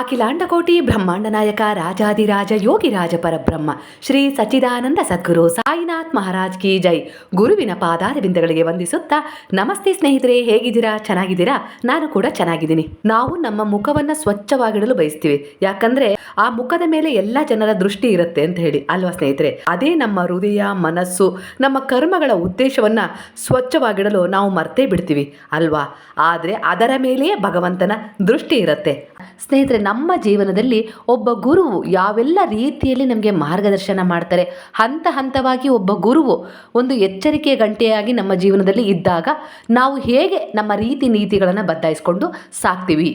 ಅಖಿಲಾಂಡಕೋಟಿ ಬ್ರಹ್ಮಾಂಡ ನಾಯಕ ರಾಜಾದಿರಾಜ ಯೋಗಿರಾಜ ಪರಬ್ರಹ್ಮ, ಶ್ರೀ ಸಚ್ಚಿದಾನಂದ ಸದ್ಗುರು ಸಾಯಿನಾಥ್ ಮಹಾರಾಜ್ ಕಿ ಜೈ. ಗುರುವಿನ ಪಾದಾರವಿಂದಗಳಿಗೆ ವಂದಿಸುತ್ತಾ, ನಮಸ್ತೆ ಸ್ನೇಹಿತರೆ, ಹೇಗಿದ್ದೀರಾ? ಚೆನ್ನಾಗಿದ್ದೀರಾ? ನಾನು ಕೂಡ ಚೆನ್ನಾಗಿದ್ದೀನಿ. ನಾವು ನಮ್ಮ ಮುಖವನ್ನ ಸ್ವಚ್ಛವಾಗಿಡಲು ಬಯಸ್ತೀವಿ. ಯಾಕಂದ್ರೆ ಆ ಮುಖದ ಮೇಲೆ ಎಲ್ಲ ಜನರ ದೃಷ್ಟಿ ಇರುತ್ತೆ ಅಂತ ಹೇಳಿ, ಅಲ್ವಾ ಸ್ನೇಹಿತರೆ? ಅದೇ ನಮ್ಮ ಹೃದಯ, ಮನಸ್ಸು, ನಮ್ಮ ಕರ್ಮಗಳ ಉದ್ದೇಶವನ್ನ ಸ್ವಚ್ಛವಾಗಿಡಲು ನಾವು ಮರ್ತೇ ಬಿಡ್ತೀವಿ, ಅಲ್ವಾ? ಆದ್ರೆ ಅದರ ಮೇಲೆಯೇ ಭಗವಂತನ ದೃಷ್ಟಿ ಇರುತ್ತೆ. ಸ್ನೇಹಿತರೆ ನಮ್ಮ ಜೀವನದಲ್ಲಿ ಒಬ್ಬ ಗುರುವು ಯಾವೆಲ್ಲ ರೀತಿಯಲ್ಲಿ ನಮಗೆ ಮಾರ್ಗದರ್ಶನ ಮಾಡ್ತಾರೆ ಹಂತ ಹಂತವಾಗಿ ಒಬ್ಬ ಗುರುವು ಒಂದು ಎಚ್ಚರಿಕೆ ಗಂಟೆಯಾಗಿ ನಮ್ಮ ಜೀವನದಲ್ಲಿ ಇದ್ದಾಗ ನಾವು ಹೇಗೆ ನಮ್ಮ ರೀತಿ ನೀತಿಗಳನ್ನು ಬದಲಾಯಿಸ್ಕೊಂಡು ಸಾಕ್ತೀವಿ.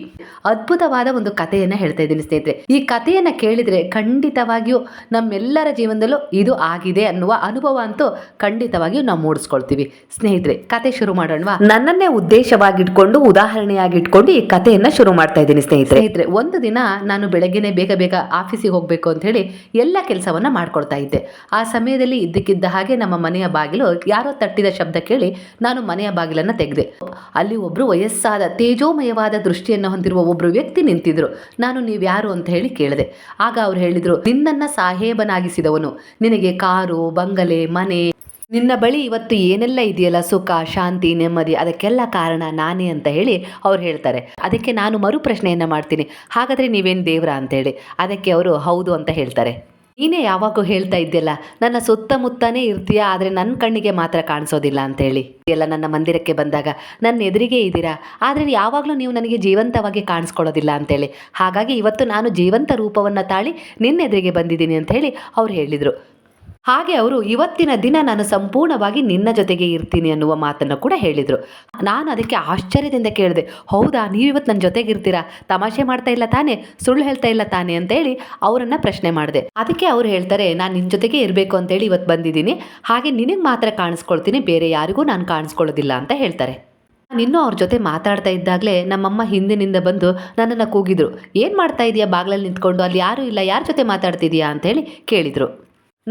ಅದ್ಭುತವಾದ ಒಂದು ಕಥೆಯನ್ನು ಹೇಳ್ತಾ ಇದ್ದೀನಿ ಸ್ನೇಹಿತರೆ. ಈ ಕಥೆಯನ್ನು ಕೇಳಿದರೆ ಖಂಡಿತವಾಗಿಯೂ ನಮ್ಮೆಲ್ಲರ ಜೀವನದಲ್ಲೂ ಇದು ಆಗಿದೆ ಅನ್ನುವ ಅನುಭವ ಅಂತೂ ಖಂಡಿತವಾಗಿಯೂ ನಾವು ಮೂಡಿಸ್ಕೊಳ್ತೀವಿ. ಸ್ನೇಹಿತರೆ ಕತೆ ಶುರು ಮಾಡೋಣವಾ? ನನ್ನನ್ನೇ ಉದ್ದೇಶವಾಗಿಟ್ಕೊಂಡು ಉದಾಹರಣೆಯಾಗಿಟ್ಕೊಂಡು ಈ ಕಥೆಯನ್ನು ಶುರು ಮಾಡ್ತಾ ಇದ್ದೀನಿ ಸ್ನೇಹಿತರೆ. ಸ್ನೇಹಿತರೆ ಒಂದು ದಿನ ನಾನು ಬೆಳಗ್ಗೆನೆ ಬೇಗ ಬೇಗ ಆಫೀಸಿಗೆ ಹೋಗಬೇಕು ಅಂತ ಹೇಳಿ ಎಲ್ಲ ಕೆಲಸವನ್ನು ಮಾಡ್ಕೊಳ್ತಾ ಇದ್ದೆ. ಆ ಸಮಯದಲ್ಲಿ ಇದ್ದಕ್ಕಿದ್ದ ಹಾಗೆ ನಮ್ಮ ಮನೆಯ ಬಾಗಿಲು ಯಾರೋ ತಟ್ಟಿದ ಶಬ್ದ ಕೇಳಿ ನಾನು ಮನೆಯ ಬಾಗಿಲನ್ನು ತೆಗೆದೆ. ಅಲ್ಲಿ ಒಬ್ಬರು ವಯಸ್ಸಾದ ತೇಜೋಮಯವಾದ ದೃಷ್ಟಿಯನ್ನು ಹೊಂದಿರುವ ಒಬ್ಬರು ವ್ಯಕ್ತಿ ನಿಂತಿದ್ರು. ನಾನು ನೀವು ಯಾರು? ಅಂತ ಹೇಳಿ ಕೇಳಿದೆ. ಆಗ ಅವ್ರು ಹೇಳಿದರು, ನಿನ್ನನ್ನ ಸಾಹೇಬನಾಗಿಸಿದವನು. ನಿನಗೆ ಕಾರು, ಬಂಗಲೆ, ಮನೆ ನಿನ್ನ ಬಳಿ ಇವತ್ತು ಏನೆಲ್ಲ ಇದೆಯಲ್ಲ? ಸುಖ, ಶಾಂತಿ, ನೆಮ್ಮದಿ, ಅದಕ್ಕೆಲ್ಲ ಕಾರಣ ನಾನೇ ಅಂತ ಹೇಳಿ ಅವ್ರು ಹೇಳ್ತಾರೆ. ಅದಕ್ಕೆ ನಾನು ಮರು ಪ್ರಶ್ನೆಯನ್ನು ಮಾಡ್ತೀನಿ. ಹಾಗಾದರೆ ನೀವೇನು ದೇವ್ರ ಅಂತೇಳಿ ಅದಕ್ಕೆ ಅವರು ಹೌದು ಅಂತ ಹೇಳ್ತಾರೆ. ನೀನೇ ಯಾವಾಗೂ ಹೇಳ್ತಾ ಇದ್ದಿಲ್ಲ ನನ್ನ ಸುತ್ತಮುತ್ತನೇ ಇರ್ತೀಯಾ? ಆದರೆ ನನ್ನ ಕಣ್ಣಿಗೆ ಮಾತ್ರ ಕಾಣಿಸೋದಿಲ್ಲ ಅಂತೇಳಿ ಎಲ್ಲ ನನ್ನ ಮಂದಿರಕ್ಕೆ ಬಂದಾಗ ನನ್ನ ಎದುರಿಗೆ ಇದ್ದೀರಾ? ಆದರೆ ಯಾವಾಗಲೂ ನೀವು ನನಗೆ ಜೀವಂತವಾಗಿ ಕಾಣಿಸ್ಕೊಳ್ಳೋದಿಲ್ಲ ಅಂತೇಳಿ ಹಾಗಾಗಿ ಇವತ್ತು ನಾನು ಜೀವಂತ ರೂಪವನ್ನು ತಾಳಿ ನಿನ್ನ ಎದುರಿಗೆ ಬಂದಿದ್ದೀನಿ ಅಂತ ಹೇಳಿ ಅವ್ರು ಹೇಳಿದರು. ಹಾಗೆ ಅವರು ಇವತ್ತಿನ ದಿನ ನಾನು ಸಂಪೂರ್ಣವಾಗಿ ನಿನ್ನ ಜೊತೆಗೆ ಇರ್ತೀನಿ ಅನ್ನುವ ಮಾತನ್ನು ಕೂಡ ಹೇಳಿದರು. ನಾನು ಅದಕ್ಕೆ ಆಶ್ಚರ್ಯದಿಂದ ಕೇಳಿದೆ, ಹೌದಾ, ನೀವು ಇವತ್ತು ನನ್ನ ಜೊತೆಗೆ ಇರ್ತೀರಾ? ತಮಾಷೆ ಮಾಡ್ತಾ ಇಲ್ಲ ತಾನೆ? ಸುಳ್ಳು ಹೇಳ್ತಾ ಇಲ್ಲ ತಾನೆ? ಅಂತೇಳಿ ಅವರನ್ನು ಪ್ರಶ್ನೆ ಮಾಡಿದೆ. ಅದಕ್ಕೆ ಅವ್ರು ಹೇಳ್ತಾರೆ, ನಾನು ನಿನ್ನ ಜೊತೆಗೆ ಇರಬೇಕು ಅಂತೇಳಿ ಇವತ್ತು ಬಂದಿದ್ದೀನಿ. ಹಾಗೆ ನಿನಗೆ ಮಾತ್ರ ಕಾಣಿಸ್ಕೊಳ್ತೀನಿ, ಬೇರೆ ಯಾರಿಗೂ ನಾನು ಕಾಣಿಸ್ಕೊಳ್ಳೋದಿಲ್ಲ ಅಂತ ಹೇಳ್ತಾರೆ. ನಾನಿನ್ನೂ ಅವ್ರ ಜೊತೆ ಮಾತಾಡ್ತಾ ಇದ್ದಾಗಲೇ ನಮ್ಮಮ್ಮ ಹಿಂದಿನಿಂದ ಬಂದು ನನ್ನನ್ನು ಕೂಗಿದ್ರು. ಏನು ಮಾಡ್ತಾ ಇದೀಯಾ? ಬಾಗ್ಲಲ್ಲಿ ನಿಂತ್ಕೊಂಡು, ಅಲ್ಲಿ ಯಾರೂ ಇಲ್ಲ. ಯಾರ ಜೊತೆ ಮಾತಾಡ್ತಿದೀಯಾ? ಅಂತೇಳಿ ಕೇಳಿದರು.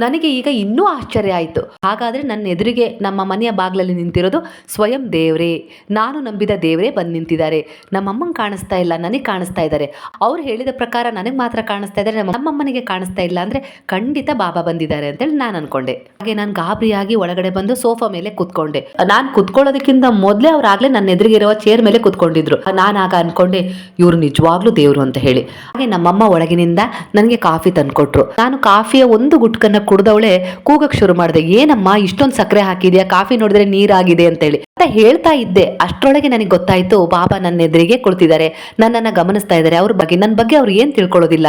ನನಗೆ ಈಗ ಇನ್ನೂ ಆಶ್ಚರ್ಯ ಆಯಿತು. ಹಾಗಾದರೆ ನನ್ನ ಎದುರಿಗೆ ನಮ್ಮ ಮನೆಯ ಬಾಗಿಲಲ್ಲಿ ನಿಂತಿರೋದು ಸ್ವಯಂ ದೇವರೇ. ನಾನು ನಂಬಿದ ದೇವರೇ ಬಂದು ನಿಂತಿದ್ದಾರೆ. ನಮ್ಮಮ್ಮಂಗೆ ಕಾಣಿಸ್ತಾ ಇಲ್ಲ, ನನಗೆ ಕಾಣಿಸ್ತಾ ಇದ್ದಾರೆ. ಅವ್ರು ಹೇಳಿದ ಪ್ರಕಾರ ನನಗೆ ಮಾತ್ರ ಕಾಣಿಸ್ತಾ ಇದ್ದಾರೆ, ನಮ್ಮ ನಮ್ಮಮ್ಮನಿಗೆ ಕಾಣಿಸ್ತಾ ಇಲ್ಲ ಅಂದರೆ ಖಂಡಿತ ಬಾಬಾ ಬಂದಿದ್ದಾರೆ ಅಂತೇಳಿ ನಾನು ಅನ್ಕೊಂಡೆ. ಹಾಗೆ ನಾನು ಗಾಬರಿಯಾಗಿ ಒಳಗಡೆ ಬಂದು ಸೋಫಾ ಮೇಲೆ ಕೂತ್ಕೊಂಡೆ. ನಾನು ಕುತ್ಕೊಳ್ಳೋದಕ್ಕಿಂತ ಮೊದಲೇ ಅವ್ರು ಆಗಲೇ ನನ್ನ ಎದುರಿಗೆ ಇರುವ ಚೇರ್ ಮೇಲೆ ಕೂತ್ಕೊಂಡಿದ್ರು. ನಾನು ಆಗ ಅನ್ಕೊಂಡೆ, ಇವರು ನಿಜವಾಗ್ಲೂ ದೇವರು ಅಂತ ಹೇಳಿ. ಹಾಗೆ ನಮ್ಮಮ್ಮ ಒಳಗಿನಿಂದ ನನಗೆ ಕಾಫಿ ತಂದುಕೊಟ್ರು. ನಾನು ಕಾಫಿಯ ಒಂದು ಗುಟ್ಕನ್ನ ಕುಡ್ದವಳೆ ಕೂಗಕ್ ಶುರು ಮಾಡಿದೆ, ಏನಮ್ಮ ಇಷ್ಟೊಂದು ಸಕ್ಕರೆ ಹಾಕಿದ್ಯಾ? ಕಾಫಿ ನೋಡಿದ್ರೆ ನೀರಾಗಿದೆ ಅಂತೇಳಿ. ಅಂತ ಹೇಳ್ತಾ ಇದ್ದೆ. ಅಷ್ಟರೊಳಗೆ ನನಗೆ ಗೊತ್ತಾಯ್ತು, ಬಾಬಾ ನನ್ನ ಎದುರಿಗೆ ಕುಳಿತಿದ್ದಾರೆ. ನನ್ನನ್ನ ಗಮನಿಸ್ತಾ ಇದ್ದಾರೆ. ಅವ್ರ ಬಗ್ಗೆ ನನ್ನ ಬಗ್ಗೆ ಅವ್ರು ಏನು ತಿಳ್ಕೊಳ್ಳೋದಿಲ್ಲ?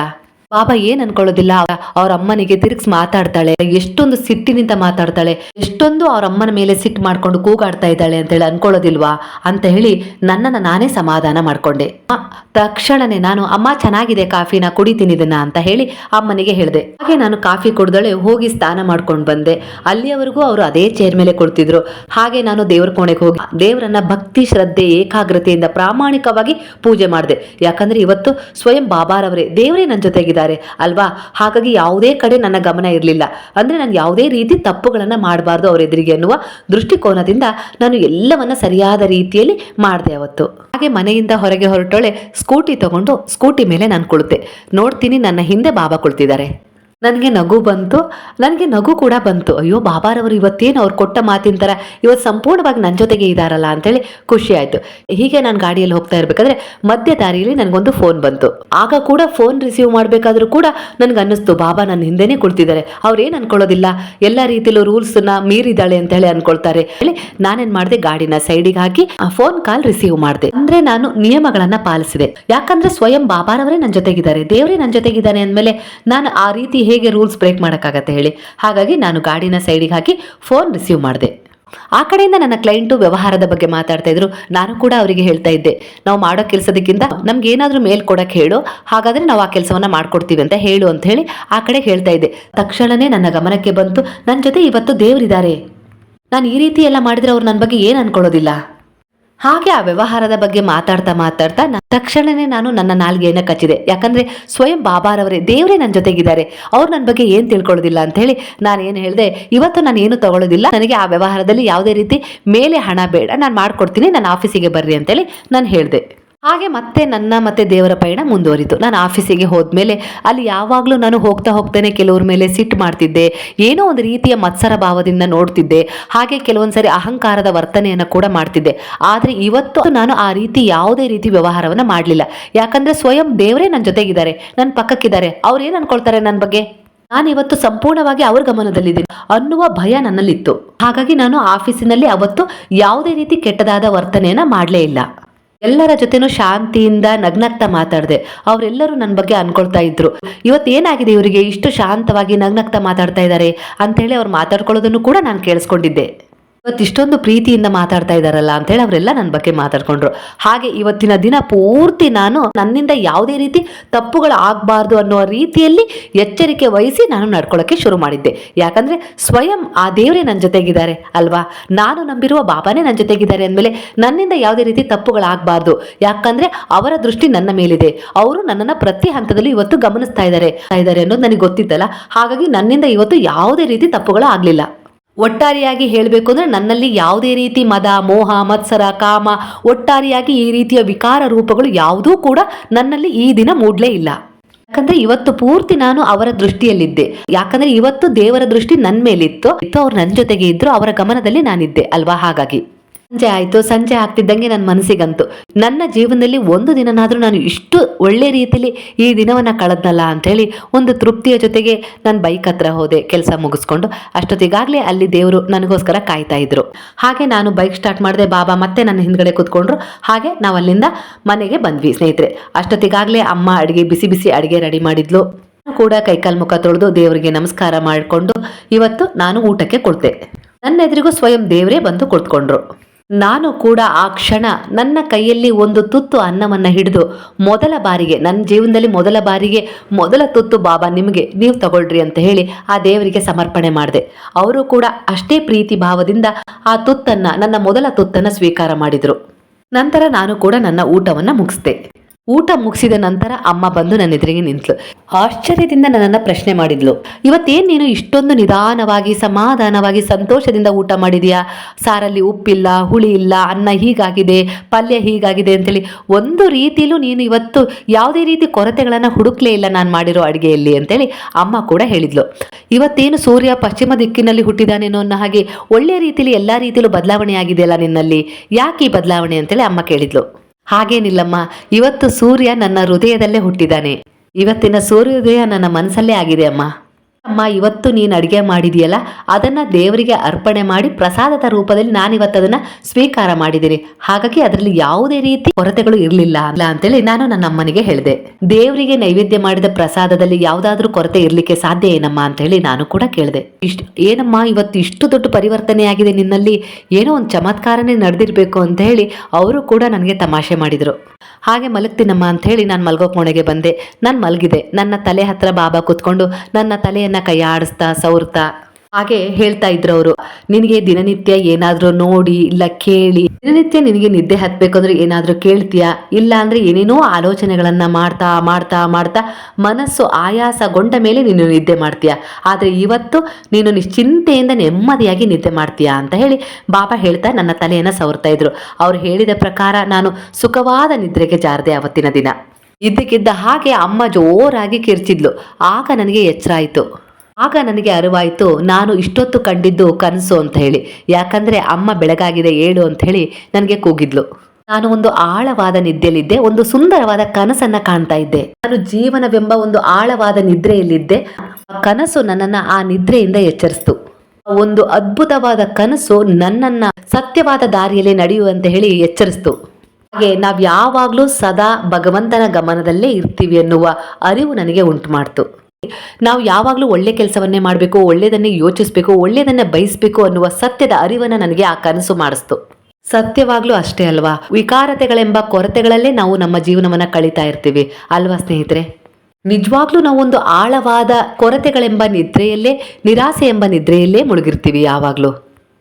ಬಾಬಾ ಏನ್ ಅನ್ಕೊಳ್ಳೋದಿಲ್ಲ. ಅವ್ರ ಅಮ್ಮನಿಗೆ ತಿರ್ಗ್ಸ್ ಮಾತಾಡ್ತಾಳೆ. ಎಷ್ಟೊಂದು ಸಿಟ್ಟಿನಿಂದ ಮಾತಾಡ್ತಾಳೆ. ಎಷ್ಟೊಂದು ಅವ್ರ ಅಮ್ಮನ ಮೇಲೆ ಸಿಟ್ಟು ಮಾಡ್ಕೊಂಡು ಕೂಗಾಡ್ತಾ ಇದ್ದಾಳೆ ಅಂತೇಳಿ ಅನ್ಕೊಳ್ಳೋದಿಲ್ವಾ? ಅಂತ ಹೇಳಿ ನನ್ನನ್ನ ನಾನೇ ಸಮಾಧಾನ ಮಾಡ್ಕೊಂಡೆ. ತಕ್ಷಣನೆ ನಾನು, ಅಮ್ಮ, ಚೆನ್ನಾಗಿದೆ ಕಾಫಿನ, ಕುಡಿತೀನಿ ಇದನ್ನ ಅಂತ ಹೇಳಿ ಅಮ್ಮನಿಗೆ ಹೇಳಿದೆ. ಹಾಗೆ ನಾನು ಕಾಫಿ ಕುಡ್ದಳೆ ಹೋಗಿ ಸ್ನಾನ ಮಾಡ್ಕೊಂಡು ಬಂದೆ. ಅಲ್ಲಿಯವರೆಗೂ ಅವರು ಅದೇ ಚೇರ್ ಮೇಲೆ ಕೊಡ್ತಿದ್ರು ಹಾಗೆ ನಾನು ದೇವ್ರ ಕೋಣೆಗೆ ಹೋಗಿ ದೇವರನ್ನ ಭಕ್ತಿ, ಶ್ರದ್ಧೆ, ಏಕಾಗ್ರತೆಯಿಂದ ಪ್ರಾಮಾಣಿಕವಾಗಿ ಪೂಜೆ ಮಾಡಿದೆ. ಯಾಕಂದ್ರೆ ಇವತ್ತು ಸ್ವಯಂ ಬಾಬಾರವರೇ. ದೇವರೇ ನನ್ನ ಜೊತೆಗಿದ್ದಾರೆ. ಅಲ್ವಾ? ಹಾಗಾಗಿ ಯಾವುದೇ ಕಡೆ ನನ್ನ ಗಮನ ಇರಲಿಲ್ಲ. ಅಂದ್ರೆ ನಾನು ಯಾವುದೇ ರೀತಿ ತಪ್ಪುಗಳನ್ನು ಮಾಡಬಾರ್ದು ಅವರ ಎದುರಿಗೆ ಅನ್ನುವ ದೃಷ್ಟಿಕೋನದಿಂದ ನಾನು ಎಲ್ಲವನ್ನ ಸರಿಯಾದ ರೀತಿಯಲ್ಲಿ ಮಾಡಿದೆ ಅವತ್ತು. ಹಾಗೆ ಮನೆಯಿಂದ ಹೊರಗೆ ಹೊರಟೊಳೆ ಸ್ಕೂಟಿ ತಗೊಂಡು ಸ್ಕೂಟಿ ಮೇಲೆ ನಾನು ಕುಳಿತೆ. ನೋಡ್ತೀನಿ ನನ್ನ ಹಿಂದೆ ಬಾಬಾ ಕುಳಿತಿದ್ದಾರೆ. ನನಗೆ ನಗು ಬಂತು, ನನಗೆ ನಗು ಕೂಡ ಬಂತು. ಅಯ್ಯೋ, ಬಾಬಾರವರು ಇವತ್ತೇನು ಅವ್ರು ಕೊಟ್ಟ ಮಾತಿನ ಥರ ಇವತ್ತು ಸಂಪೂರ್ಣವಾಗಿ ನನ್ನ ಜೊತೆಗೆ ಇದ್ದಾರಲ್ಲ ಅಂತೇಳಿ ಖುಷಿ ಆಯಿತು. ಹೀಗೆ ನಾನು ಗಾಡಿಯಲ್ಲಿ ಹೋಗ್ತಾ ಇರಬೇಕಾದ್ರೆ ಮಧ್ಯ ದಾರಿಯಲ್ಲಿ ನನಗೊಂದು ಫೋನ್ ಬಂತು. ಆಗ ಕೂಡ ಫೋನ್ ರಿಸೀವ್ ಮಾಡಬೇಕಾದ್ರೂ ಕೂಡ ನನಗೆ ಅನ್ನಿಸ್ತು ಬಾಬಾ ನನ್ನ ಹಿಂದೆನೇ ಕುಳಿತಿದ್ದಾರೆ. ಅವ್ರೇನು ಅನ್ಕೊಳ್ಳೋದಿಲ್ಲ? ಎಲ್ಲ ರೀತಿಯಲ್ಲೂ ರೂಲ್ಸನ್ನ ಮೀರಿದಾಳೆ ಅಂತ ಹೇಳಿ ಅನ್ಕೊಳ್ತಾರೆ. ಹೇಳಿ ನಾನೇನು ಮಾಡಿದೆ, ಗಾಡಿನ ಸೈಡಿಗೆ ಹಾಕಿ ಆ ಫೋನ್ ಕಾಲ್ ರಿಸೀವ್ ಮಾಡಿದೆ. ಅಂದ್ರೆ ನಾನು ನಿಯಮಗಳನ್ನ ಪಾಲಿಸಿದೆ. ಯಾಕಂದ್ರೆ ಸ್ವಯಂ ಬಾಬಾರವರೇ ನನ್ನ ಜೊತೆಗಿದ್ದಾರೆ. ದೇವರೇ ನನ್ನ ಜೊತೆಗಿದ್ದಾನೆ ಅಂದಮೇಲೆ ನಾನು ಆ ರೀತಿ ಹೇಗೆ ರೂಲ್ಸ್ ಬ್ರೇಕ್ ಮಾಡೋಕ್ಕಾಗತ್ತೆ ಹೇಳಿ. ಹಾಗಾಗಿ ನಾನು ಗಾಡಿನ ಸೈಡಿಗೆ ಹಾಕಿ ಫೋನ್ ರಿಸೀವ್ ಮಾಡಿದೆ. ಆ ಕಡೆಯಿಂದ ನನ್ನ ಕ್ಲೈಂಟು ವ್ಯವಹಾರದ ಬಗ್ಗೆ ಮಾತಾಡ್ತಾ ಇದ್ರು. ನಾನು ಕೂಡ ಅವರಿಗೆ ಹೇಳ್ತಾ ಇದ್ದೆ. ನಾವು ಮಾಡೋ ಕೆಲಸದಕ್ಕಿಂತ ನಮ್ಗೆ ಏನಾದರೂ ಮೇಲ್ ಕೊಡಕ್ಕೆ ಹೇಳು, ಹಾಗಾದ್ರೆ ನಾವು ಆ ಕೆಲಸವನ್ನ ಮಾಡ್ಕೊಡ್ತೀವಿ ಅಂತ ಹೇಳು ಅಂತ ಹೇಳಿ ಆ ಕಡೆ ಹೇಳ್ತಾ ಇದ್ದೆ. ತಕ್ಷಣನೇ ನನ್ನ ಗಮನಕ್ಕೆ ಬಂತು. ನನ್ನ ಜೊತೆ ಇವತ್ತು ದೇವರಿದ್ದಾರೆ. ನಾನು ಈ ರೀತಿ ಎಲ್ಲ ಮಾಡಿದರೆ ಅವ್ರು ನನ್ನ ಬಗ್ಗೆ ಏನು ಅನ್ಕೊಳ್ಳೋದಿಲ್ಲ? ಹಾಗೆ ಆ ವ್ಯವಹಾರದ ಬಗ್ಗೆ ಮಾತಾಡ್ತಾ ಮಾತಾಡ್ತಾ ತಕ್ಷಣನೆ ನಾನು ನನ್ನ ನಾಲ್ಗೆಯನ್ನು ಕಚ್ಚಿದೆ. ಯಾಕಂದ್ರೆ ಸ್ವಯಂ ಬಾಬಾರವರೇ ದೇವರೇ ನನ್ನ ಜೊತೆಗಿದ್ದಾರೆ. ಅವ್ರು ನನ್ನ ಬಗ್ಗೆ ಏನು ತಿಳ್ಕೊಳ್ಳೋದಿಲ್ಲ ಅಂತ ಹೇಳಿ ನಾನು ಏನು ಹೇಳಿದೆ, ಇವತ್ತು ನಾನು ಏನು ತಗೊಳ್ಳೋದಿಲ್ಲ. ನನಗೆ ಆ ವ್ಯವಹಾರದಲ್ಲಿ ಯಾವುದೇ ರೀತಿ ಮೇಲೆ ಹಣ ಬೇಡ. ನಾನು ಮಾಡ್ಕೊಡ್ತೀನಿ. ನನ್ನ ಆಫೀಸಿಗೆ ಬರ್ರಿ ಅಂತೇಳಿ ನಾನು ಹೇಳಿದೆ. ಹಾಗೆ ಮತ್ತೆ ನನ್ನ ಮತ್ತೆ ದೇವರ ಪಯಣ ಮುಂದುವರಿತು. ನಾನು ಆಫೀಸಿಗೆ ಹೋದ್ಮೇಲೆ ಅಲ್ಲಿ ಯಾವಾಗಲೂ ನಾನು ಹೋಗ್ತಾ ಹೋಗ್ತೇನೆ ಕೆಲವ್ರ ಮೇಲೆ ಸಿಟ್ಟು ಮಾಡ್ತಿದ್ದೆ. ಏನೋ ಒಂದು ರೀತಿಯ ಮತ್ಸರ ಭಾವದಿಂದ ನೋಡ್ತಿದ್ದೆ. ಹಾಗೆ ಕೆಲವೊಂದ್ಸರಿ ಅಹಂಕಾರದ ವರ್ತನೆಯನ್ನು ಕೂಡ ಮಾಡ್ತಿದ್ದೆ. ಆದರೆ ಇವತ್ತು ನಾನು ಆ ರೀತಿ ಯಾವುದೇ ರೀತಿ ವ್ಯವಹಾರವನ್ನು ಮಾಡಲಿಲ್ಲ. ಯಾಕಂದ್ರೆ ಸ್ವಯಂ ದೇವರೇ ನನ್ನ ಜೊತೆಗಿದ್ದಾರೆ. ನನ್ನ ಪಕ್ಕಕ್ಕಿದ್ದಾರೆ. ಅವ್ರು ಏನು ಅನ್ಕೊಳ್ತಾರೆ ನನ್ನ ಬಗ್ಗೆ? ನಾನು ಇವತ್ತು ಸಂಪೂರ್ಣವಾಗಿ ಅವ್ರ ಗಮನದಲ್ಲಿದ್ದೀನಿ. ಅನ್ನುವ ಭಯ ನನ್ನಲ್ಲಿತ್ತು. ಹಾಗಾಗಿ ನಾನು ಆಫೀಸಿನಲ್ಲಿ ಅವತ್ತು ಯಾವುದೇ ರೀತಿ ಕೆಟ್ಟದಾದ ವರ್ತನೆಯನ್ನ ಮಾಡಲೇ ಇಲ್ಲ. ಎಲ್ಲರ ಜೊತೆನೂ ಶಾಂತಿಯಿಂದ ನಗ್ನಗ್ತಾ ಮಾತಾಡಿದೆ. ಅವರೆಲ್ಲರೂ ನನ್ನ ಬಗ್ಗೆ ಅನ್ಕೊಳ್ತಾ ಇದ್ರು. ಇವತ್ತು ಏನಾಗಿದೆ ಇವರಿಗೆ? ಇಷ್ಟು ಶಾಂತವಾಗಿ ನಗ್ನಗ್ತಾ ಮಾತಾಡ್ತಾ ಇದ್ದಾರೆ ಅಂತ ಹೇಳಿ ಅವ್ರು ಮಾತಾಡ್ಕೊಳ್ಳೋದನ್ನು ಕೂಡ ನಾನು ಕೇಳಿಸ್ಕೊಂಡಿದ್ದೆ. ಇವತ್ತು ಇಷ್ಟೊಂದು ಪ್ರೀತಿಯಿಂದ ಮಾತಾಡ್ತಾ ಇದ್ದಾರಲ್ಲ ಅಂತೇಳಿ ಅವರೆಲ್ಲ ನನ್ನ ಬಗ್ಗೆ ಮಾತಾಡ್ಕೊಂಡ್ರು. ಹಾಗೆ ಇವತ್ತಿನ ದಿನ ಪೂರ್ತಿ ನಾನು ನನ್ನಿಂದ ಯಾವುದೇ ರೀತಿ ತಪ್ಪುಗಳು ಆಗಬಾರ್ದು ಅನ್ನೋ ರೀತಿಯಲ್ಲಿ ಎಚ್ಚರಿಕೆ ವಹಿಸಿ ನಾನು ನಡ್ಕೊಳ್ಳೋಕ್ಕೆ ಶುರು ಮಾಡಿದ್ದೆ. ಯಾಕಂದ್ರೆ ಸ್ವಯಂ ಆ ದೇವರೇ ನನ್ನ ಜೊತೆಗಿದ್ದಾರೆ ಅಲ್ವಾ? ನಾನು ನಂಬಿರುವ ಬಾಬಾನೇ ನನ್ನ ಜೊತೆಗಿದ್ದಾರೆ ಅಂದಮೇಲೆ ನನ್ನಿಂದ ಯಾವುದೇ ರೀತಿ ತಪ್ಪುಗಳಾಗಬಾರ್ದು ಯಾಕಂದ್ರೆ ಅವರ ದೃಷ್ಟಿ ನನ್ನ ಮೇಲಿದೆ. ಅವರು ನನ್ನನ್ನು ಪ್ರತಿ ಹಂತದಲ್ಲಿ ಇವತ್ತು ಗಮನಿಸ್ತಾ ಇದ್ದಾರೆ. ಇದ್ದಾರೆ ಅನ್ನೋದು ನನಗೆ ಗೊತ್ತಿತ್ತಲ್ಲ. ಹಾಗಾಗಿ ನನ್ನಿಂದ ಇವತ್ತು ಯಾವುದೇ ರೀತಿ ತಪ್ಪುಗಳು ಆಗಲಿಲ್ಲ. ಒಟ್ಟಾರೆಯಾಗಿ ಹೇಳಬೇಕು ಅಂದರೆ ನನ್ನಲ್ಲಿ ಯಾವುದೇ ರೀತಿ ಮದ, ಮೋಹ, ಮತ್ಸರ, ಕಾಮ, ಒಟ್ಟಾರೆಯಾಗಿ ಈ ರೀತಿಯ ವಿಕಾರ ರೂಪಗಳು ಯಾವುದೂ ಕೂಡ ನನ್ನಲ್ಲಿ ಈ ದಿನ ಮೂಡಲೇ ಇಲ್ಲ. ಯಾಕಂದ್ರೆ ಇವತ್ತು ಪೂರ್ತಿ ನಾನು ಅವರ ದೃಷ್ಟಿಯಲ್ಲಿದ್ದೆ. ಯಾಕಂದ್ರೆ ಇವತ್ತು ದೇವರ ದೃಷ್ಟಿ ನನ್ನ ಮೇಲಿತ್ತು. ಇತ್ತು, ಅವ್ರು ನನ್ನ ಜೊತೆಗೆ ಇದ್ರು, ಅವರ ಗಮನದಲ್ಲಿ ನಾನಿದ್ದೆ. ಅಲ್ವಾ? ಹಾಗಾಗಿ. ಸಂಜೆ ಆಯ್ತು, ಸಂಜೆ ಆಗ್ತಿದ್ದಂಗೆ ನನ್ನ ಮನಸ್ಸಿಗಂತು. ನನ್ನ ಜೀವನದಲ್ಲಿ ಒಂದು ದಿನನಾದ್ರೂ ನಾನು ಇಷ್ಟು ಒಳ್ಳೆ ರೀತಿಯಲ್ಲಿ ಈ ದಿನವನ್ನ ಕಳೆದ್ನಲ್ಲ ಅಂತೇಳಿ ಒಂದು ತೃಪ್ತಿಯ ಜೊತೆಗೆ ನಾನು ಬೈಕ್ ಹತ್ರ ಹೋದೆ, ಕೆಲಸ ಮುಗಿಸ್ಕೊಂಡು. ಅಷ್ಟೊತ್ತಿಗಾಗಲೇ ಅಲ್ಲಿ ದೇವರು ನನಗೋಸ್ಕರ ಕಾಯ್ತಾ ಇದ್ರು. ಹಾಗೆ ನಾನು ಬೈಕ್ ಸ್ಟಾರ್ಟ್ ಮಾಡಿದೆ, ಬಾಬಾ ಮತ್ತೆ ನನ್ನ ಹಿಂದ್ಗಡೆ ಕೂತ್ಕೊಂಡ್ರು. ಹಾಗೆ ನಾವು ಅಲ್ಲಿಂದ ಮನೆಗೆ ಬಂದ್ವಿ ಸ್ನೇಹಿತರೆ. ಅಷ್ಟೊತ್ತಿಗಾಗಲೇ ಅಮ್ಮ ಅಡುಗೆ, ಬಿಸಿ ಬಿಸಿ ಅಡುಗೆ ರೆಡಿ ಮಾಡಿದ್ಲು. ಕೂಡ ಕೈಕಾಲು ಮುಖ ತೊಳೆದು ದೇವರಿಗೆ ನಮಸ್ಕಾರ ಮಾಡಿಕೊಂಡು ಇವತ್ತು ನಾನು ಊಟಕ್ಕೆ ಕೊಡ್ತೆ ನನ್ನ ಎದುರಿಗೂ ಸ್ವಯಂ ದೇವರೇ ಬಂದು ಕುಳಿತುಕೊಂಡ್ರು. ನಾನು ಕೂಡ ಆ ಕ್ಷಣ ನನ್ನ ಕೈಯಲ್ಲಿ ಒಂದು ತುತ್ತು ಅನ್ನವನ್ನು ಹಿಡಿದು ಮೊದಲ ಬಾರಿಗೆ, ನನ್ನ ಜೀವನದಲ್ಲಿ ಮೊದಲ ಬಾರಿಗೆ ಮೊದಲ ತುತ್ತು ಬಾಬಾ ನಿಮಗೆ ನೀವು ತಗೊಳ್ರಿ ಅಂತ ಹೇಳಿ ಆ ದೇವರಿಗೆ ಸಮರ್ಪಣೆ ಮಾಡಿದೆ. ಅವರು ಕೂಡ ಅಷ್ಟೇ ಪ್ರೀತಿ ಭಾವದಿಂದ ಆ ತುತ್ತನ್ನ, ನನ್ನ ಮೊದಲ ತುತ್ತನ್ನ ಸ್ವೀಕಾರ ಮಾಡಿದ್ರು. ನಂತರ ನಾನು ಕೂಡ ನನ್ನ ಊಟವನ್ನು ಮುಗಿಸ್ದೆ. ಊಟ ಮುಗಿಸಿದ ನಂತರ ಅಮ್ಮ ಬಂದು ನನ್ನ ಎದುರಿಗೆ ನಿಂತಳು. ಆಶ್ಚರ್ಯದಿಂದ ನನ್ನನ್ನು ಪ್ರಶ್ನೆ ಮಾಡಿದ್ಲು. ಇವತ್ತೇನು ನೀನು ಇಷ್ಟೊಂದು ನಿಧಾನವಾಗಿ, ಸಮಾಧಾನವಾಗಿ, ಸಂತೋಷದಿಂದ ಊಟ ಮಾಡಿದೀಯಾ? ಸಾರಲ್ಲಿ ಉಪ್ಪಿಲ್ಲ, ಹುಳಿ ಇಲ್ಲ, ಅನ್ನ ಹೀಗಾಗಿದೆ, ಪಲ್ಯ ಹೀಗಾಗಿದೆ ಅಂತೇಳಿ. ಒಂದು ರೀತಿಲೂ ನೀನು ಇವತ್ತು ಯಾವುದೇ ರೀತಿ ಕೊರತೆಗಳನ್ನು ಹುಡುಕ್ಲೇ ಇಲ್ಲ ನಾನು ಮಾಡಿರೋ ಅಡುಗೆಯಲ್ಲಿ ಅಂತೇಳಿ ಅಮ್ಮ ಕೂಡ ಹೇಳಿದ್ಲು. ಇವತ್ತೇನು ಸೂರ್ಯ ಪಶ್ಚಿಮ ದಿಕ್ಕಿನಲ್ಲಿ ಹುಟ್ಟಿದಾನೇನೋ ಅನ್ನೋ ಹಾಗೆ ಒಳ್ಳೆಯ ರೀತಿಯಲ್ಲಿ ಎಲ್ಲ ರೀತಿಯಲ್ಲೂ ಬದಲಾವಣೆ ಆಗಿದೆಯಲ್ಲ ನಿನ್ನಲ್ಲಿ? ಯಾಕೆ ಈ ಬದಲಾವಣೆ? ಅಂತೇಳಿ ಅಮ್ಮ ಕೇಳಿದ್ಲು. ಹಾಗೇನಿಲ್ಲಮ್ಮ ಇವತ್ತು ಸೂರ್ಯ ನನ್ನ ಹೃದಯದಲ್ಲೇ ಹುಟ್ಟಿದ್ದಾನೆ. ಇವತ್ತಿನ ಸೂರ್ಯೋದಯ ನನ್ನ ಮನಸ್ಸಲ್ಲೇ ಆಗಿದೆ ಅಮ್ಮ. ಅಮ್ಮ, ಇವತ್ತು ನೀನು ಅಡುಗೆ ಮಾಡಿದೆಯಲ್ಲ, ಅದನ್ನು ದೇವರಿಗೆ ಅರ್ಪಣೆ ಮಾಡಿ ಪ್ರಸಾದದ ರೂಪದಲ್ಲಿ ನಾನು ಇವತ್ತು ಅದನ್ನು ಸ್ವೀಕಾರ ಮಾಡಿದ್ದೀನಿ ಹಾಗಾಗಿ ಅದರಲ್ಲಿ ಯಾವುದೇ ರೀತಿ ಕೊರತೆಗಳು ಇರಲಿಲ್ಲ ಅಲ್ಲ ಅಂತೇಳಿ ನಾನು ನನ್ನ ಅಮ್ಮನಿಗೆ ಹೇಳಿದೆ. ದೇವರಿಗೆ ನೈವೇದ್ಯ ಮಾಡಿದ ಪ್ರಸಾದದಲ್ಲಿ ಯಾವುದಾದ್ರೂ ಕೊರತೆ ಇರಲಿಕ್ಕೆ ಸಾಧ್ಯ ಏನಮ್ಮ ಅಂತ ಹೇಳಿ ನಾನು ಕೂಡ ಕೇಳಿದೆ. ಇಷ್ಟು, ಏನಮ್ಮ, ಇವತ್ತು ಇಷ್ಟು ದೊಡ್ಡ ಪರಿವರ್ತನೆ ಆಗಿದೆ ನಿನ್ನಲ್ಲಿ, ಏನೋ ಒಂದು ಚಮತ್ಕಾರನೇ ನಡೆದಿರಬೇಕು ಅಂತ ಹೇಳಿ ಅವರು ಕೂಡ ನನಗೆ ತಮಾಷೆ ಮಾಡಿದರು. ಹಾಗೆ ಮಲಗ್ತೀನಮ್ಮ ಅಂತ ಹೇಳಿ ನಾನು ಮಲಗೋ ಕೋಣೆಗೆ ಬಂದೆ. ನಾನು ಮಲಗಿದೆ ನನ್ನ ತಲೆ ಹತ್ರ ಬಾಬಾ ಕೂತ್ಕೊಂಡು, ನನ್ನ ತಲೆಯನ್ನ ಕೈ ಆಡಿಸ್ತಾ ಸವರ್ತಾ, ಹಾಗೆ ಹೇಳ್ತಾ ಇದ್ರು ಅವರು. ನಿನಗೆ ದಿನನಿತ್ಯ ಏನಾದರೂ ನೋಡಿ ಇಲ್ಲ ಕೇಳಿ, ದಿನನಿತ್ಯ ನಿನಗೆ ನಿದ್ದೆ ಹತ್ಬೇಕು ಅಂದ್ರೆ ಏನಾದರೂ ಕೇಳ್ತೀಯಾ? ಇಲ್ಲ ಅಂದ್ರೆ ಏನೇನೋ ಆಲೋಚನೆಗಳನ್ನ ಮಾಡ್ತಾ ಮಾಡ್ತಾ ಮಾಡ್ತಾ ಮನಸ್ಸು ಆಯಾಸಗೊಂಡ ಮೇಲೆ ನೀನು ನಿದ್ದೆ ಮಾಡ್ತೀಯ? ಆದ್ರೆ ಇವತ್ತು ನೀನು ನಿಶ್ಚಿಂತೆಯಿಂದ ನೆಮ್ಮದಿಯಾಗಿ ನಿದ್ದೆ ಮಾಡ್ತೀಯಾ ಅಂತ ಹೇಳಿ ಬಾಬಾ ಹೇಳ್ತಾ ನನ್ನ ತಲೆಯನ್ನ ಸವರ್ತಾ ಇದ್ರು. ಅವ್ರು ಹೇಳಿದ ಪ್ರಕಾರ ನಾನು ಸುಖವಾದ ನಿದ್ರೆಗೆ ಜಾರದೆ ಅವತ್ತಿನ ದಿನ. ಇದ್ದಕ್ಕಿದ್ದ ಹಾಗೆ ಅಮ್ಮ ಜೋರಾಗಿ ಕಿರ್ಚಿದ್ಲು. ಆಗ ನನಗೆ ಎಚ್ಚರ ಆಯಿತು ಆಗ ನನಗೆ ಅರಿವಾಯಿತು, ನಾನು ಇಷ್ಟೊತ್ತು ಕಂಡಿದ್ದು ಕನಸು ಅಂತ ಹೇಳಿ. ಯಾಕಂದ್ರೆ ಅಮ್ಮ ಬೆಳಗಾಗಿದೆ ಏಳು ಅಂತ ಹೇಳಿ ನನಗೆ ಕೂಗಿದ್ಲು. ನಾನು ಒಂದು ಆಳವಾದ ನಿದ್ದೆಯಲ್ಲಿದ್ದೆ, ಒಂದು ಸುಂದರವಾದ ಕನಸನ್ನ ಕಾಣ್ತಾ ಇದ್ದೆ. ನಾನು ಜೀವನವೆಂಬ ಒಂದು ಆಳವಾದ ನಿದ್ರೆಯಲ್ಲಿದ್ದೆ. ಆ ಕನಸು ನನ್ನನ್ನ ಆ ನಿದ್ರೆಯಿಂದ ಎಚ್ಚರಿಸ್ತು. ಒಂದು ಅದ್ಭುತವಾದ ಕನಸು ನನ್ನನ್ನ ಸತ್ಯವಾದ ದಾರಿಯಲ್ಲಿ ನಡೆಯುವಂತೆ ಹೇಳಿ ಎಚ್ಚರಿಸ್ತು. ಹಾಗೆ ನಾವು ಯಾವಾಗಲೂ ಸದಾ ಭಗವಂತನ ಗಮನದಲ್ಲೇ ಇರ್ತೀವಿ ಅನ್ನುವ ಅರಿವು ನನಗೆ ಉಂಟು ಮಾಡ್ತು ನಾವು ಯಾವಾಗಲೂ ಒಳ್ಳೆ ಕೆಲಸವನ್ನೇ ಮಾಡಬೇಕು ಒಳ್ಳೆಯದನ್ನೇ ಯೋಚಿಸಬೇಕು ಒಳ್ಳೆಯದನ್ನೇ ಬಯಸಬೇಕು ಅನ್ನುವ ಸತ್ಯದ ಅರಿವನ್ನು ನನಗೆ ಆ ಕನಸು ಮಾಡಿಸ್ತು. ಸತ್ಯವಾಗ್ಲೂ ಅಷ್ಟೇ ಅಲ್ವಾ? ವಿಕಾರತೆಗಳೆಂಬ ಕೊರತೆಗಳಲ್ಲೇ ನಾವು ನಮ್ಮ ಜೀವನವನ್ನ ಕಳೀತಾ ಇರ್ತೀವಿ. ಅಲ್ವಾ ಸ್ನೇಹಿತರೆ? ನಿಜವಾಗ್ಲೂ ನಾವು ಒಂದು ಆಳವಾದ ಕೊರತೆಗಳೆಂಬ ನಿದ್ರೆಯಲ್ಲೇ, ನಿರಾಸೆ ಎಂಬ ನಿದ್ರೆಯಲ್ಲೇ ಮುಳುಗಿರ್ತೀವಿ ಯಾವಾಗಲೂ.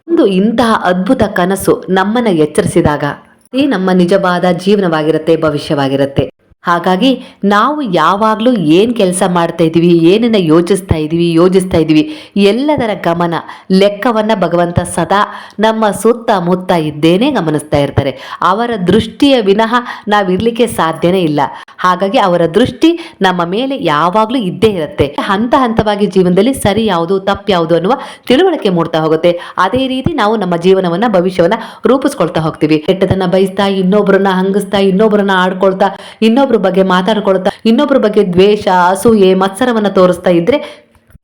ಒಂದು ಇಂತಹ ಅದ್ಭುತ ಕನಸು ನಮ್ಮನ್ನ ಎಚ್ಚರಿಸಿದಾಗ. ಇದೇ ನಮ್ಮ ನಿಜವಾದ ಜೀವನವಾಗಿರುತ್ತೆ ಭವಿಷ್ಯವಾಗಿರುತ್ತೆ. ಹಾಗಾಗಿ ನಾವು ಯಾವಾಗಲೂ ಏನು ಕೆಲಸ ಮಾಡ್ತಾ ಇದ್ದೀವಿ, ಏನನ್ನ ಯೋಚಿಸ್ತಾ ಇದ್ದೀವಿ ಯೋಚಿಸ್ತಾ ಇದ್ದೀವಿ, ಎಲ್ಲದರ ಗಮನ, ಲೆಕ್ಕವನ್ನು ಭಗವಂತ ಸದಾ ನಮ್ಮ ಸುತ್ತಮುತ್ತ ಇದ್ದೇನೆ ಗಮನಿಸ್ತಾ ಇರ್ತಾರೆ. ಅವರ ದೃಷ್ಟಿಯ ವಿನಃ ನಾವಿರಲಿಕ್ಕೆ ಸಾಧ್ಯನೇ ಇಲ್ಲ. ಹಾಗಾಗಿ ಅವರ ದೃಷ್ಟಿ ನಮ್ಮ ಮೇಲೆ ಯಾವಾಗಲೂ ಇದ್ದೇ ಇರುತ್ತೆ. ಹಂತ ಹಂತವಾಗಿ ಜೀವನದಲ್ಲಿ ಸರಿ ಯಾವುದು, ತಪ್ಪು ಯಾವುದು ಅನ್ನುವ ತಿಳುವಳಿಕೆ ಮೂಡ್ತಾ ಹೋಗುತ್ತೆ. ಅದೇ ರೀತಿ ನಾವು ನಮ್ಮ ಜೀವನವನ್ನ, ಭವಿಷ್ಯವನ್ನ ರೂಪಿಸ್ಕೊಳ್ತಾ ಹೋಗ್ತೀವಿ. ಕೆಟ್ಟದನ್ನ ಬಯಸ್ತಾ ಇನ್ನೊಬ್ಬರನ್ನ ಹಂಗಿಸ್ತಾ ಇನ್ನೊಬ್ಬರನ್ನ ಆಡ್ಕೊಳ್ತಾ ಇನ್ನೊಬ್ರ ಬಗ್ಗೆ ಮಾತಾಡ್ಕೊಳ್ತಾ ಇನ್ನೊಬ್ರ ಬಗ್ಗೆ ದ್ವೇಷ ಅಸೂಯೆ ಮತ್ಸರವನ್ನ ತೋರಿಸ್ತಾ ಇದ್ರೆ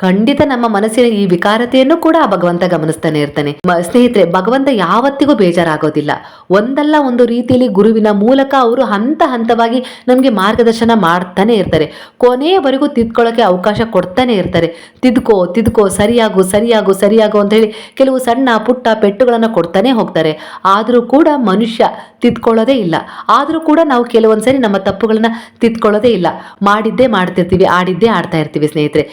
ಖಂಡಿತ ನಮ್ಮ ಮನಸ್ಸಿನ ಈ ವಿಕಾರತೆಯನ್ನು ಕೂಡ ಆ ಭಗವಂತ ಗಮನಿಸ್ತಾನೆ ಇರ್ತಾನೆ. ಸ್ನೇಹಿತರೆ, ಭಗವಂತ ಯಾವತ್ತಿಗೂ ಬೇಜಾರಾಗೋದಿಲ್ಲ. ಒಂದಲ್ಲ ಒಂದು ರೀತಿಯಲ್ಲಿ ಗುರುವಿನ ಮೂಲಕ ಅವರು ಹಂತ ಹಂತವಾಗಿ ನಮಗೆ ಮಾರ್ಗದರ್ಶನ ಮಾಡ್ತಾನೆ ಇರ್ತಾರೆ. ಕೊನೆಯವರೆಗೂ ತಿದ್ಕೊಳ್ಳೋಕೆ ಅವಕಾಶ ಕೊಡ್ತಾನೆ ಇರ್ತಾರೆ. ತಿದ್ಕೋ ತಿದ್ಕೋ, ಸರಿಯಾಗು ಸರಿಯಾಗು ಸರಿಯಾಗು ಅಂತ ಹೇಳಿ ಕೆಲವು ಸಣ್ಣ, ಪುಟ್ಟ ಪೆಟ್ಟುಗಳನ್ನು ಕೊಡ್ತಾನೆ ಹೋಗ್ತಾರೆ. ಆದರೂ ಕೂಡ ಮನುಷ್ಯ ತಿದ್ಕೊಳ್ಳೋದೇ ಇಲ್ಲ. ಆದರೂ ಕೂಡ ನಾವು ಕೆಲವೊಂದ್ಸರಿ ನಮ್ಮ ತಪ್ಪುಗಳನ್ನ ತಿದ್ಕೊಳ್ಳೋದೇ ಇಲ್ಲ. ಮಾಡಿದ್ದೇ ಮಾಡ್ತಿರ್ತೀವಿ, ಆಡಿದ್ದೇ ಆಡ್ತಾ ಇರ್ತೀವಿ ಸ್ನೇಹಿತರೆ.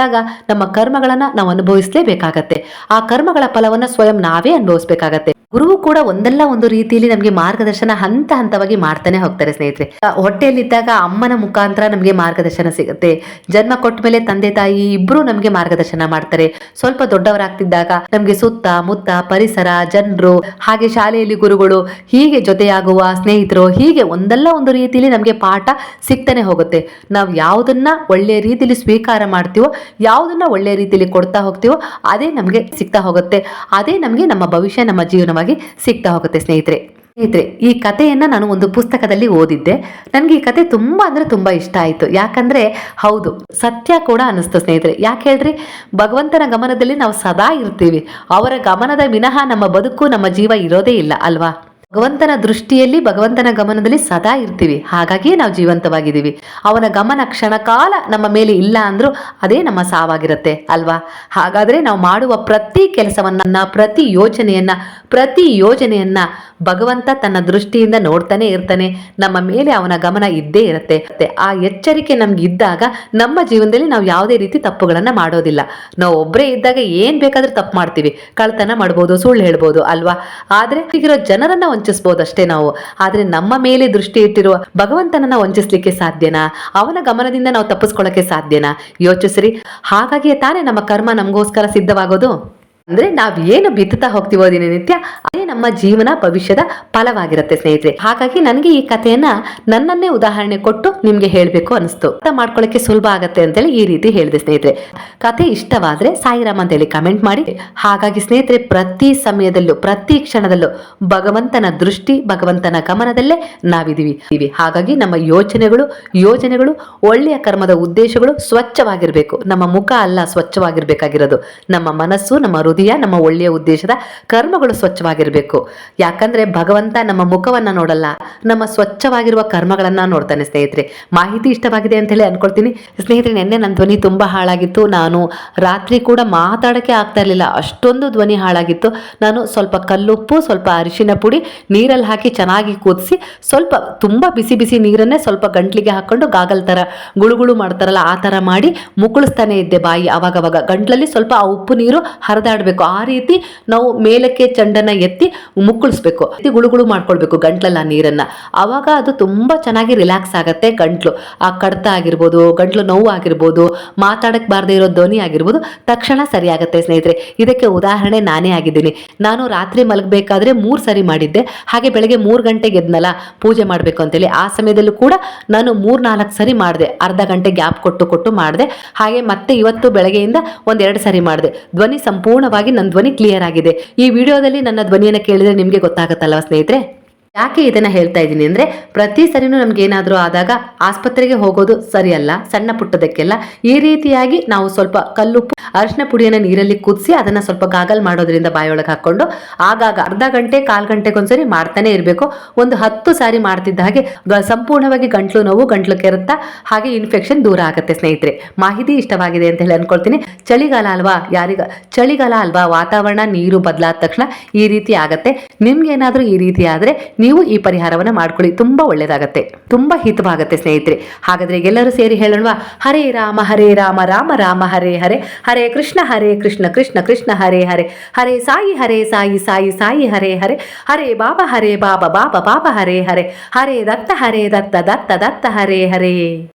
ಹೀಗಾದಾಗ ನಮ್ಮ ಕರ್ಮಗಳನ್ನ ನಾವು ಅನುಭವಿಸಲೇಬೇಕಾಗತ್ತೆ. ಆ ಕರ್ಮಗಳ ಫಲವನ್ನ ಸ್ವಯಂ ನಾವೇ ಅನುಭವಿಸ್ಬೇಕಾಗತ್ತೆ. ಗುರುವು ಕೂಡ ಒಂದಲ್ಲ ಒಂದು ರೀತಿಯಲ್ಲಿ ನಮಗೆ ಮಾರ್ಗದರ್ಶನ ಹಂತ ಹಂತವಾಗಿ ಮಾಡ್ತಾನೆ ಹೋಗ್ತಾರೆ, ಸ್ನೇಹಿತರೆ. ಹೊಟ್ಟೆಯಲ್ಲಿದ್ದಾಗ ಅಮ್ಮನ ಮುಖಾಂತರ ನಮಗೆ ಮಾರ್ಗದರ್ಶನ ಸಿಗುತ್ತೆ. ಜನ್ಮ ಕೊಟ್ಟ ಮೇಲೆ ತಂದೆ ತಾಯಿ ಇಬ್ರು ನಮಗೆ ಮಾರ್ಗದರ್ಶನ ಮಾಡ್ತಾರೆ. ಸ್ವಲ್ಪ ದೊಡ್ಡವರಾಗ್ತಿದ್ದಾಗ ನಮಗೆ ಸುತ್ತ, ಮುತ್ತ, ಪರಿಸರ, ಜನರು, ಹಾಗೆ ಶಾಲೆಯಲ್ಲಿ ಗುರುಗಳು, ಹೀಗೆ ಜೊತೆಯಾಗುವ ಸ್ನೇಹಿತರು, ಹೀಗೆ ಒಂದಲ್ಲ ಒಂದು ರೀತಿಯಲ್ಲಿ ನಮಗೆ ಪಾಠ ಸಿಗ್ತಾನೆ ಹೋಗುತ್ತೆ. ನಾವು ಯಾವುದನ್ನ ಒಳ್ಳೆಯ ರೀತಿಯಲ್ಲಿ ಸ್ವೀಕಾರ ಮಾಡ್ತೀವೋ, ಯಾವುದನ್ನ ಒಳ್ಳೆಯ ರೀತಿಯಲ್ಲಿ ಕೊಡ್ತಾ ಹೋಗ್ತೀವೋ, ಅದೇ ನಮಗೆ ಸಿಗ್ತಾ ಹೋಗುತ್ತೆ. ಅದೇ ನಮಗೆ ನಮ್ಮ ಭವಿಷ್ಯ, ನಮ್ಮ ಜೀವನವಾಗಿ ಸಿಗ್ತಾ ಹೋಗುತ್ತೆ ಸ್ನೇಹಿತರೆ. ಸ್ನೇಹಿತರೆ, ಈ ಕಥೆಯನ್ನು ನಾನು ಒಂದು ಪುಸ್ತಕದಲ್ಲಿ ಓದಿದ್ದೆ. ನನಗೆ ಈ ಕತೆ ತುಂಬಾ ಅಂದ್ರೆ ತುಂಬಾ ಇಷ್ಟ ಆಯಿತು. ಯಾಕಂದ್ರೆ, ಹೌದು, ಸತ್ಯ ಕೂಡ ಅನ್ನಿಸ್ತು ಸ್ನೇಹಿತರೆ. ಯಾಕೆ ಹೇಳ್ರಿ? ಭಗವಂತನ ಗಮನದಲ್ಲಿ ನಾವು ಸದಾ ಇರ್ತೀವಿ. ಅವರ ಗಮನದ ವಿನಃ ನಮ್ಮ ಬದುಕು, ನಮ್ಮ ಜೀವ ಇರೋದೇ ಇಲ್ಲ, ಅಲ್ವಾ? ಭಗವಂತನ ದೃಷ್ಟಿಯಲ್ಲಿ, ಭಗವಂತನ ಗಮನದಲ್ಲಿ ಸದಾ ಇರ್ತೀವಿ. ಹಾಗಾಗಿಯೇ ನಾವು ಜೀವಂತವಾಗಿದ್ದೀವಿ. ಅವನ ಗಮನ ಕ್ಷಣಕಾಲ ನಮ್ಮ ಮೇಲೆ ಇಲ್ಲ ಅಂದರೂ ಅದೇ ನಮ್ಮ ಸಾವಾಗಿರುತ್ತೆ, ಅಲ್ವಾ? ಹಾಗಾದರೆ ನಾವು ಮಾಡುವ ಪ್ರತಿ ಕೆಲಸವನ್ನ ಪ್ರತಿ ಯೋಜನೆಯನ್ನು ಪ್ರತಿ ಯೋಜನೆಯನ್ನು ಭಗವಂತ ತನ್ನ ದೃಷ್ಟಿಯಿಂದ ನೋಡ್ತಾನೆ ಇರ್ತಾನೆ. ನಮ್ಮ ಮೇಲೆ ಅವನ ಗಮನ ಇದ್ದೇ ಇರುತ್ತೆ. ಆ ಎಚ್ಚರಿಕೆ ನಮ್ಗೆ ಇದ್ದಾಗ ನಮ್ಮ ಜೀವನದಲ್ಲಿ ನಾವು ಯಾವುದೇ ರೀತಿ ತಪ್ಪುಗಳನ್ನು ಮಾಡೋದಿಲ್ಲ. ನಾವು ಒಬ್ಬರೇ ಇದ್ದಾಗ ಏನು ಬೇಕಾದರೂ ತಪ್ಪು ಮಾಡ್ತೀವಿ. ಕಳ್ತನ ಮಾಡ್ಬೋದು, ಸುಳ್ಳು ಹೇಳ್ಬೋದು, ಅಲ್ವಾ? ಆದರೆ ಈಗಿರೋ ಜನರನ್ನ ವಂಚಿಸ್ಬೋದು ಅಷ್ಟೇ ನಾವು. ಆದ್ರೆ ನಮ್ಮ ಮೇಲೆ ದೃಷ್ಟಿ ಇಟ್ಟಿರುವ ಭಗವಂತನನ್ನ ವಂಚಿಸ್ಲಿಕ್ಕೆ ಸಾಧ್ಯನಾ? ಅವನ ಗಮನದಿಂದ ನಾವು ತಪ್ಪಿಸ್ಕೊಳ್ಳೋಕೆ ಸಾಧ್ಯನಾ? ಯೋಚಿಸ್ರಿ. ಹಾಗಾಗಿಯೇ ತಾನೇ ನಮ್ಮ ಕರ್ಮ ನಮಗೋಸ್ಕರ ಸಿದ್ಧವಾಗೋದು? ಅಂದ್ರೆ ನಾವ್ ಏನು ಬಿತ್ತುತ್ತಾ ಹೋಗ್ತೀವೋ ದಿನನಿತ್ಯ, ಅದೇ ನಮ್ಮ ಜೀವನ ಭವಿಷ್ಯದ ಫಲವಾಗಿರುತ್ತೆ ಸ್ನೇಹಿತರೆ. ಹಾಗಾಗಿ ನನಗೆ ಈ ಕಥೆಯನ್ನ ನನ್ನನ್ನೇ ಉದಾಹರಣೆ ಕೊಟ್ಟು ನಿಮ್ಗೆ ಹೇಳ್ಬೇಕು ಅನಿಸ್ತು. ಅರ್ಥ ಮಾಡ್ಕೊಳಕ್ಕೆ ಸುಲಭ ಆಗತ್ತೆ ಅಂತೇಳಿ ಈ ರೀತಿ ಹೇಳಿದೆ ಸ್ನೇಹಿತರೆ. ಕಥೆ ಇಷ್ಟವಾದ್ರೆ ಸಾಯಿರಾಮ್ ಅಂತೇಳಿ ಕಮೆಂಟ್ ಮಾಡಿ. ಹಾಗಾಗಿ ಸ್ನೇಹಿತರೆ, ಪ್ರತಿ ಸಮಯದಲ್ಲೂ, ಪ್ರತಿ ಕ್ಷಣದಲ್ಲೂ ಭಗವಂತನ ದೃಷ್ಟಿ, ಭಗವಂತನ ಗಮನದಲ್ಲೇ ನಾವಿದೀವಿ ಇವಿ. ಹಾಗಾಗಿ ನಮ್ಮ ಯೋಚನೆಗಳು, ಯೋಜನೆಗಳು, ಒಳ್ಳೆಯ ಕರ್ಮದ ಉದ್ದೇಶಗಳು ಸ್ವಚ್ಛವಾಗಿರ್ಬೇಕು. ನಮ್ಮ ಮುಖ ಅಲ್ಲ, ಸ್ವಚ್ಛವಾಗಿರ್ಬೇಕಾಗಿರೋದು. ನಮ್ಮ ಮನಸ್ಸು, ನಮ್ಮ ಹೃದಯ ನಮ್ಮ ಒಳ್ಳೆಯ ಉದ್ದೇಶದ ಕರ್ಮಗಳು ಸ್ವಚ್ಛವಾಗಿರಬೇಕು. ಯಾಕಂದ್ರೆ ಭಗವಂತ ನಮ್ಮ ಮುಖವನ್ನ ನೋಡಲ್ಲ, ನಮ್ಮ ಸ್ವಚ್ಛವಾಗಿರುವ ಕರ್ಮಗಳನ್ನ ನೋಡ್ತಾನೆ ಸ್ನೇಹಿತರೆ. ಮಾಹಿತಿ ಇಷ್ಟವಾಗಿದೆ ಅಂತ ಹೇಳಿ ಅನ್ಕೊಳ್ತೀನಿ. ಸ್ನೇಹಿತರೆ, ನಿನ್ನೆ ನನ್ನ ಧ್ವನಿ ತುಂಬಾ ಹಾಳಾಗಿತ್ತು. ನಾನು ರಾತ್ರಿ ಕೂಡ ಮಾತಾಡಕ್ಕೆ ಆಗ್ತಾ ಇರಲಿಲ್ಲ. ಅಷ್ಟೊಂದು ಧ್ವನಿ ಹಾಳಾಗಿತ್ತು. ನಾನು ಸ್ವಲ್ಪ ಕಲ್ಲುಪ್ಪು, ಸ್ವಲ್ಪ ಅರಿಶಿನ ಪುಡಿ, ನೀರಲ್ಲಿ ಹಾಕಿ ಚೆನ್ನಾಗಿ ಕೂದಿಸಿ ಸ್ವಲ್ಪ ತುಂಬ ಬಿಸಿ ಬಿಸಿ ನೀರನ್ನೇ ಸ್ವಲ್ಪ ಗಂಟ್ಲಿಗೆ ಹಾಕೊಂಡು ಗಾಗಲ್ ಥರ ಗುಳುಗುಳು ಮಾಡ್ತಾರಲ್ಲ, ಆ ಥರ ಮಾಡಿ ಮುಕ್ಕಳಿಸ್ತಾನೆ ಇದ್ದೆ ಬಾಯಿ. ಅವಾಗವಾಗ ಗಂಟ್ಲಲ್ಲಿ ಸ್ವಲ್ಪ ಆ ಉಪ್ಪು ನೀರು ಹರಿದಾಡಬೇಕು. ಆ ರೀತಿ ನಾವು ಮೇಲಕ್ಕೆ ಚಂಡನ ಎತ್ತಿ ಮುಕ್ಕಳಿಸ್ಬೇಕು. ಎತ್ತಿ ಗುಳುಗುಳು ಮಾಡ್ಕೊಳ್ಬೇಕು ಗಂಟ್ಲಲ್ಲ ಆ ನೀರನ್ನ. ಆವಾಗ ಅದು ತುಂಬ ಚೆನ್ನಾಗಿ ರಿಲ್ಯಾಕ್ಸ್ ಆಗುತ್ತೆ ಗಂಟ್ಲು. ಆ ಕಡತ ಆಗಿರ್ಬೋದು, ಗಂಟ್ಲು ನೋವು ಆಗಿರ್ಬೋದು, ಮಾತಾಡಕ್ ಬಾರದೇ ಇರೋ ಧ್ವನಿ ಆಗಿರ್ಬೋದು, ತಕ್ಷಣ ಸರಿಯಾಗುತ್ತೆ ಸ್ನೇಹಿತರೆ. ಇದಕ್ಕೆ ಉದಾಹರಣೆ ನಾನೇ ಆಗಿದ್ದೀನಿ. ನಾನು ರಾತ್ರಿ ಮಲಗಬೇಕಾದ್ರೆ ಮೂರು ಸರಿ ಮಾಡಿದ್ದೆ. ಹಾಗೆ ಬೆಳಗ್ಗೆ ಮೂರು ಗಂಟೆಗೆ ಎದ್ನಲ್ಲ, ಪೂಜೆ ಮಾಡಬೇಕು ಅಂತೇಳಿ. ಆ ಸಮಯದಲ್ಲೂ ಕೂಡ ನಾನು ಮೂರ್ ನಾಲ್ಕು ಸರಿ ಮಾಡಿದೆ. ಅರ್ಧ ಗಂಟೆ ಗ್ಯಾಪ್ ಕೊಟ್ಟು ಕೊಟ್ಟು ಮಾಡಿದೆ. ಹಾಗೆ ಮತ್ತೆ ಇವತ್ತು ಬೆಳಗ್ಗೆಯಿಂದ ಒಂದೆರಡು ಸರಿ ಮಾಡಿದೆ. ಧ್ವನಿ ಸಂಪೂರ್ಣವಾಗಿ ನನ್ನ ಧ್ವನಿ ಕ್ಲಿಯರ್ ಆಗಿದೆ. ಈ ವಿಡಿಯೋದಲ್ಲಿ ನನ್ನ ಧ್ವನಿಯನ್ನು ಕೇಳಿದ್ರೆ ನಿಮಗೆ ಗೊತ್ತಾಗುತ್ತಲ್ಲ ಸ್ನೇಹಿತರೆ? ಯಾಕೆ ಇದನ್ನ ಹೇಳ್ತಾ ಇದ್ದೀನಿ ಅಂದ್ರೆ ಪ್ರತಿ ಸರಿನೂ ನಮ್ಗೆ ಏನಾದರೂ ಆದಾಗ ಆಸ್ಪತ್ರೆಗೆ ಹೋಗೋದು ಸರಿಯಲ್ಲ, ಸಣ್ಣ ಪುಟ್ಟದಕ್ಕೆಲ್ಲ ಈ ರೀತಿಯಾಗಿ ನಾವು ಸ್ವಲ್ಪ ಕಲ್ಲುಪ್ಪು ಅರಿಶಿನ ಪುಡಿಯನ್ನ ನೀರಲ್ಲಿ ಕುದಿಸಿ ಅದನ್ನ ಸ್ವಲ್ಪ ಗಾಗಲ್ ಮಾಡೋದ್ರಿಂದ ಬಾಯೊಳಗೆ ಹಾಕೊಂಡು ಆಗಾಗ ಅರ್ಧ ಗಂಟೆ, ಕಾಲ್ ಗಂಟೆಗೊಂದ್ಸರಿ ಮಾಡ್ತಾನೆ ಇರಬೇಕು. ಒಂದು ಹತ್ತು ಸಾರಿ ಮಾಡ್ತಿದ್ದ ಹಾಗೆ ಸಂಪೂರ್ಣವಾಗಿ ಗಂಟ್ಲು ನೋವು ಗಂಟ್ಲು ಕೆರುತ್ತಾ ಹಾಗೆ ಇನ್ಫೆಕ್ಷನ್ ದೂರ ಆಗುತ್ತೆ ಸ್ನೇಹಿತರೆ. ಮಾಹಿತಿ ಇಷ್ಟವಾಗಿದೆ ಅಂತ ಹೇಳಿ ಅನ್ಕೊಳ್ತೀನಿ. ಚಳಿಗಾಲ ಅಲ್ವಾ? ಯಾರಿಗ ಚಳಿಗಾಲ ಅಲ್ವಾ? ವಾತಾವರಣ, ನೀರು ಬದಲಾದ ತಕ್ಷಣ ಈ ರೀತಿ ಆಗತ್ತೆ. ಏನಾದರೂ ಈ ರೀತಿ ಆದ್ರೆ ನೀವು ಈ ಪರಿಹಾರವನ್ನು ಮಾಡ್ಕೊಳ್ಳಿ. ತುಂಬ ಒಳ್ಳೆಯದಾಗತ್ತೆ ತುಂಬ ಹಿತವಾಗುತ್ತೆ ಸ್ನೇಹಿತರೆ. ಹಾಗಾದ್ರೆ ಎಲ್ಲರೂ ಸೇರಿ ಹೇಳೋಣವಾ ಹರೇ ರಾಮ ಹರೇ ರಾಮ ರಾಮ ರಾಮ, ಹರೇ ಹರೇ. ಹರೇ ಕೃಷ್ಣ ಹರೇ ಕೃಷ್ಣ ಕೃಷ್ಣ ಕೃಷ್ಣ, ಹರೇ ಹರೇ. ಹರೇ ಸಾಯಿ ಹರೇ ಸಾಯಿ ಸಾಯಿ ಸಾಯಿ, ಹರೇ ಹರೇ. ಹರೇ ಬಾಬಾ ಹರೇ ಬಾಬಾ ಬಾಬಾ ಬಾಬಾ, ಹರೇ ಹರೇ. ಹರೇ ದತ್ತ ಹರೇ ದತ್ತ ದತ್ತ ದತ್ತ, ಹರೇ ಹರೇ.